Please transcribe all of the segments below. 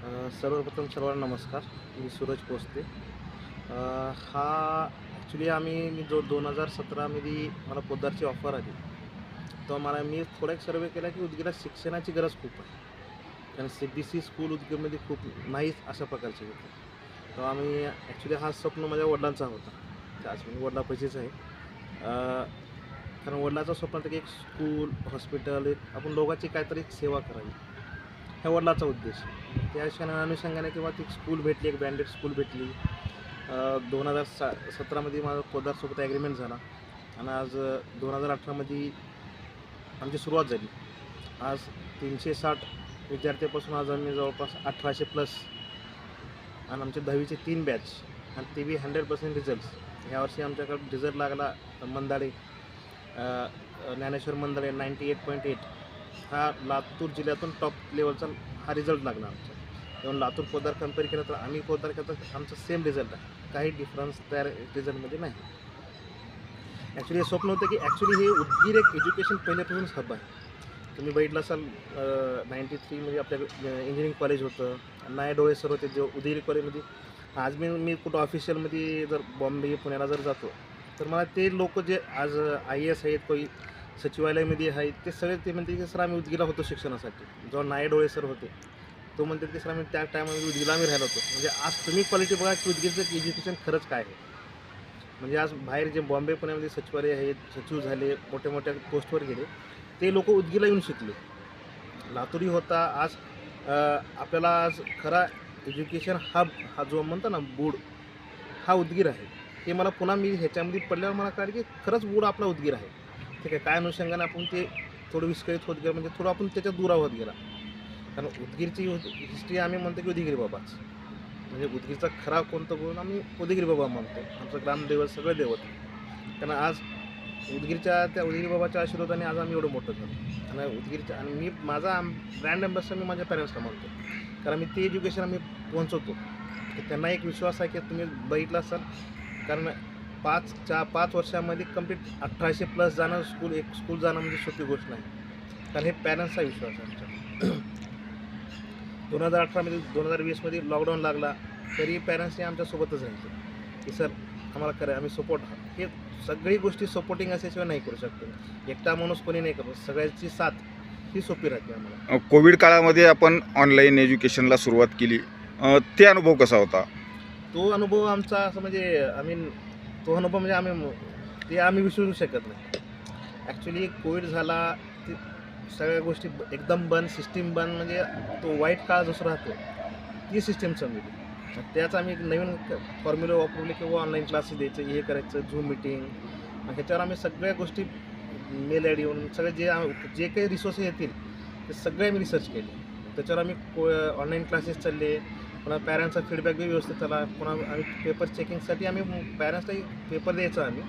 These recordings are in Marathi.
सर्वप्रथम सर्वांना नमस्कार. मी सूरज पोस्ते. हा ॲक्च्युली आम्ही मी जो दोन हजार सतरामध्ये मला पोद्दारची ऑफर आली तेव्हा मला मी थोडा एक सर्वे केला की उदगीरला शिक्षणाची गरज खूप आहे. कारण सी बी सी स्कूल उदगीरमध्ये खूप नाहीच अशा प्रकारचे होते. तेव्हा आम्ही ॲक्च्युली हा स्वप्न माझ्या वडिलांचा होता. त्याच म्हणजे वडिलापाशीच आहे. कारण वडिलाचं स्वप्न होतं की एक स्कूल हॉस्पिटल एक आपण दोघांची काहीतरी सेवा करावी. ह्या वडिलाचा उद्देश. त्या क्षणा अनुषंगाने किंवा ती स्कूल भेटली एक ब्रँडेड स्कूल भेटली. दोन हजार सा सतरामध्ये माझा पोदारसोबत ॲग्रीमेंट झाला. आणि आज दोन हजार अठरामध्ये आमची सुरुवात झाली. आज तीनशे साठ विद्यार्थ्यापासून आज आम्ही जवळपास अठराशे प्लस आणि आमचे दहावीचे तीन बॅच आणि ते बी हंड्रेड पर्सेंट रिझल्ट यावर्षी आमच्याकडे रिझल्ट लागला Mandade Dnyaneshwar Mandade ninety eight point eight हा लातूर जिल्ह्यातून टॉप लेवलचा हा रिझल्ट लागला आमचा. जेव्हा लातूर पोदार कंपेअर केलं तर आम्ही पोदार केलं तर आमचा सेम रिझल्ट आहे. काही डिफरन्स त्या रिझल्टमध्ये नाही. ॲक्च्युली हे स्वप्न होतं की ॲक्च्युली हे उदगीर एक एज्युकेशन पहिल्यापासूनच हब आहे. तुम्ही बघितलं असाल नाईंटी थ्रीमध्ये आपल्याकडे इंजिनिअरिंग कॉलेज होतं. नाय डोळे सर होते जे उदगीर कॉलेजमध्ये आज मी मी कुठं ऑफिशियलमध्ये जर बॉम्बे पुण्याला जर जातो तर मला ते लोक जे आज आय एस आहेत कोई सचिवालयामध्ये आहेत. ते सगळे ते म्हणते की सर आम्ही उदगीला होतो शिक्षणासाठी. जेव्हा नाय डोळे सर होते तो म्हणते की सर आम्ही त्या टायमामध्ये उदगीला आम्ही राहिलो होतो. म्हणजे आज तुम्ही क्वालिटी बघा की उदगीरचं एज्युकेशन खरंच काय आहे. म्हणजे आज बाहेर जे बॉम्बे पुण्यामध्ये सचिवालय आहेत सचिव झाले मोठ्या मोठ्या पोस्टवर गेले ते लोक उदगीला येऊन शिकले. लातूरी होता. आज आपल्याला आज खरा एज्युकेशन हब हा जो म्हणतो ना बूड हा उदगीर आहे. हे मला पुन्हा मी ह्याच्यामध्ये पडल्यावर मला कळलं की खरंच बूड आपला उदगीर आहे. ठीक आहे. काय अनुषंगाने आपण ते थोडं विस्कळीत होत गेलं म्हणजे थोडं आपण त्याच्यात दुरावत होत गेला. कारण उदगीरची हिस्ट्री आम्ही म्हणतो की उदगीर बाबाच. म्हणजे उदगीरचा खरा कोणतं गुण आम्ही उदगीर बाबा म्हणतो. आमचं ग्रामदैवत सगळं देवत. कारण आज उदगीरच्या त्या उदगीर बाबाच्या आशीर्वादाने आज आम्ही एवढं मोठं झालो. आणि उदगीरच्या आणि मी माझा ब्रँड अँबॅसडर मी माझ्या पॅरेंट्सला म्हणतो. कारण मी ते एज्युकेशन आम्ही पोहोचवतो. त्यांना एक विश्वास आहे की तुम्ही बघितला असाल. कारण पाच चा पाच वर्षामध्ये कंप्लीट अठराशे प्लस जाणं स्कूल एक स्कूल जाणं म्हणजे सोपी गोष्ट नाही. कारण हे पॅरेंट्सचा विश्वास आहे आमचा. दोन हजार अठरामध्ये दोन हजार वीसमध्ये लॉकडाऊन लागला तरी पॅरेंट्सने आमच्यासोबतच राहायचे. की सर आम्हाला करा आम्ही सपोर्ट हे सगळी गोष्टी सपोर्टिंग असल्याशिवाय नाही करू शकतो. एकटा माणूस कोणी नाही करू सगळ्यांची साथ ही सोपी राहते आम्हाला. कोविड काळामध्ये आपण ऑनलाईन एज्युकेशनला सुरुवात केली. ते अनुभव कसा होता? तो अनुभव आमचा असं म्हणजे आय मीन तो अनुभव म्हणजे आम्ही ते आम्ही विसरू शकत नाही. ॲक्च्युली कोविड झाला ते सगळ्या गोष्टी एकदम बंद सिस्टीम बंद म्हणजे तो वाईट काळ जसं राहतो ती सिस्टीम समजली त्याच आम्ही एक नवीन फॉर्म्युला वापरले किंवा ऑनलाईन क्लासेस द्यायचे हे करायचं झूम मिटिंग ह्याच्यावर आम्ही सगळ्या गोष्टी मेल आय डी येऊन सगळे जे जे काही रिसोर्सेस येतील ते सगळे आम्ही रिसर्च केले. त्याच्यावर आम्ही को ऑनलाईन क्लासेस चालले. पुन्हा पॅरेंट्सचा फीडबॅक बी व्यवस्थित झाला. पुन्हा आम्ही पेपर चेकिंगसाठी आम्ही पॅरेंट्सलाही पेपर द्यायचा आम्ही.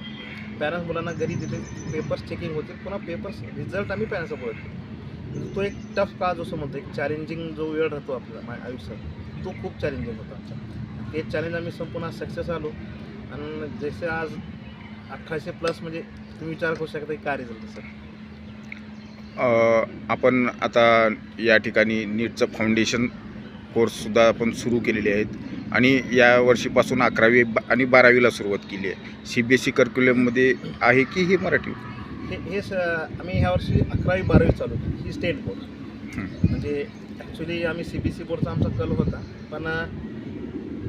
पॅरेंट्स मुलांना घरी तिथे पेपर्स चेकिंग होते. पुन्हा पेपर्स रिझल्ट आम्ही पॅरेंट्सला बोलतो तो एक टफ काळ जसं म्हणतो एक चॅलेंजिंग जो वेळ राहतो आपला माझ्या आयुष्यात तो खूप चॅलेंजिंग होता आमचा. ते चॅलेंज आम्ही संपूर्ण सक्सेस आलो. आणि जसे आज अठराशे प्लस म्हणजे तुम्ही विचार करू शकता की काय रिझल्ट सर आपण आता या ठिकाणी नीटचं फाउंडेशन कोर्ससुद्धा आपण सुरू केलेले आहेत. आणि या वर्षीपासून अकरावी ब- आणि बारावीला सुरुवात केली आहे. सी बी एस सी कर्क्युलममध्ये आहे की हे मराठी? हे हे स आम्ही ह्या वर्षी अकरावी बारावी चालू केली. ही स्टेट बोर्ड. म्हणजे ॲक्च्युली आम्ही सी बी सी बोर्डचा आमचा कल होता. पण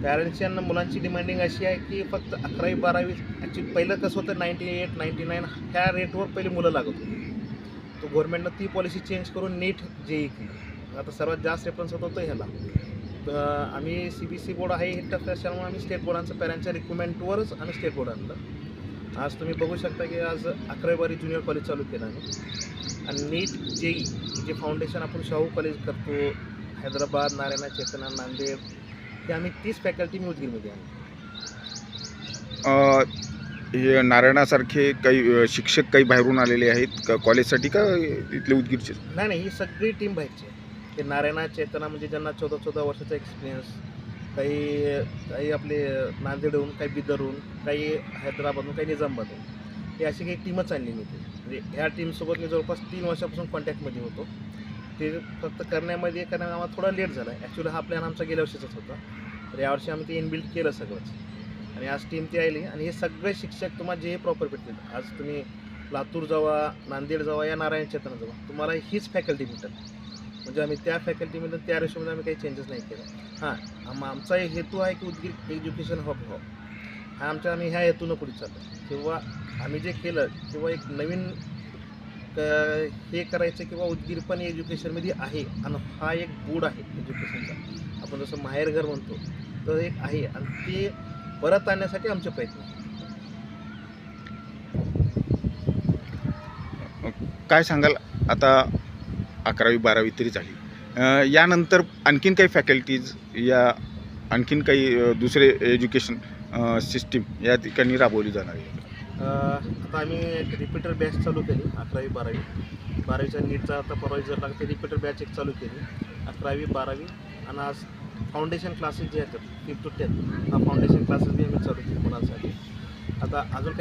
पॅरेंट्सची आणि मुलांची डिमांडिंग अशी आहे की फक्त अकरावी बारावी ॲक्च्युली पहिलं कसं होतं नाईंटी एट नाईंटी नाईन ह्या रेटवर पहिले मुलं लागत होती. तो गव्हर्नमेंटनं ती पॉलिसी चेंज करून नीट जे आता सर्वात जास्त रेफरन्स होत तो ह्याला. तर आम्ही सी बी सी बोर्ड आहे हे टफ असल्यामुळे आम्ही स्टेट बोर्डांचं पॅरेंटच्या रिक्वायरमेंटवरच आम्ही स्टेट बोर्ड आणलं. आज तुम्ही बघू शकता की आज अकरावीवारी ज्युनियर कॉलेज चालू केलं आम्ही. आणि नीट जेई जे फाउंडेशन आपण शाहू कॉलेज करतो हैदराबाद नारायणा चेतना नांदेड हे आम्ही तीस फॅकल्टी मी उदगीरमध्ये आणली हे नारायणासारखे काही शिक्षक काही बाहेरून आलेले आहेत का कॉलेजसाठी का इथले उदगीरचे? नाही नाही ही सगळी टीम बाहेरची आहे ते नारायणा चेतना म्हणजे ज्यांना चौदा चौदा वर्षाचा एक्सपिरियन्स काही काही आपले नांदेडहून काही बिदरहून काही हैदराबादहून काही निजामबादहून हे अशी काही टीमच आणली मी म्हणजे ह्या टीमसोबत मी जवळपास तीन वर्षापासून कॉन्टॅक्टमध्ये होतो. ते फक्त करण्यामध्ये कारण आम्हाला थोडा लेट झाला. ॲक्च्युली हा प्लॅन आमचा गेल्या वर्षीचाच होता. तर यावर्षी आम्ही ते इनबिल्ड केलं सगळंच. आणि आज टीम ती आली आणि हे सगळे शिक्षक तुम्हाला जे प्रॉपर भेटतील. आज तुम्ही लातूर जावा नांदेड जावा या नारायण चेतन जावा. तुम्हाला हीच फॅकल्टी भेटेल. म्हणजे आम्ही त्या फॅकल्टीमध्ये त्या रेशोमध्ये आम्ही काही चेंजेस नाही केलं हां आम आमचा एक हेतू आहे की उदगीर एज्युकेशन हब व्हावं हा आमच्या आम्ही ह्या हेतूनं पुढे चाललो. किंवा आम्ही जे केलं किंवा एक नवीन क- हे करायचं किंवा उदगीर पण एज्युकेशनमध्ये आहे. आणि हा एक बोर्ड आहे एज्युकेशनचा आपण जसं माहेरघर म्हणतो तर एक आहे. आणि ते परत आणण्यासाठी आमचे प्रयत्न. काय सांगाल? आता अकरावी बारावी तरी झाली. यानंतर आणखीन काही फॅकल्टीज या आणखीन काही दुसरे एज्युकेशन सिस्टीम या ठिकाणी राबवली जाणार आहे आता आम्ही एक रिपीटर बॅच चालू केली अकरावी बारावी. बारावीच्या नीटचा आता परवा रिझल्ट लागते रिपीटर बॅच एक चालू केली. अकरावी बारावी आणि आज फाउंडेशन क्लासेस जे आहेत फिफ्थ टू टेन्थ हा फाउंडेशन क्लासेस बी आम्ही चालू केली मुलांसाठी. आता अजून काही